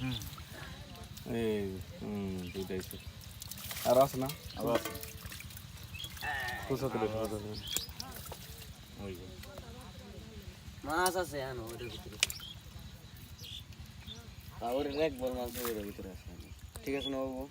এই হুম দুইটাই। আর আছে না আবার আছে। তুলে ওই। মাছ আছে এখনও ওটার ভিতরে আর ওর এক বড় মাছ ওটার ভিতরে আছে ঠিক আছে না বাবু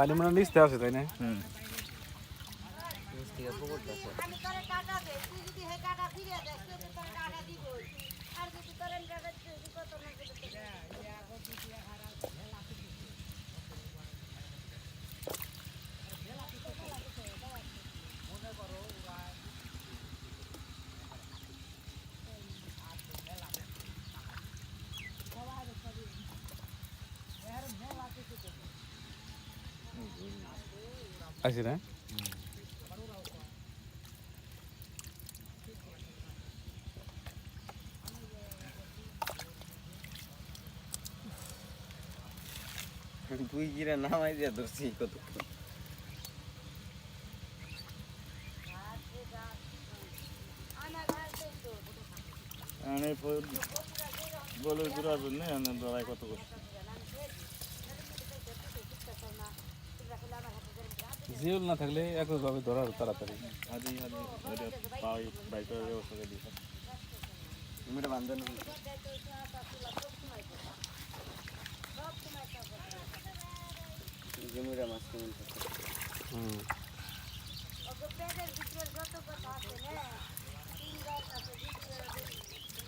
পানি মানে নিচতে আছে তাই না? হুম। আছে আছে না। তুই গিরে নামাই দিয়ে ধরছি কত বলে ঘুরার জন্য লড়াই কত করছি? জিওল না থাকলে একইভাবে ধরার তাড়াতাড়ি। হাজি হাজি ওইটা পাই বাইকের ব্যবস্থা করে দিয়েছে তুমি জমিটা মাছ কেমন হুম।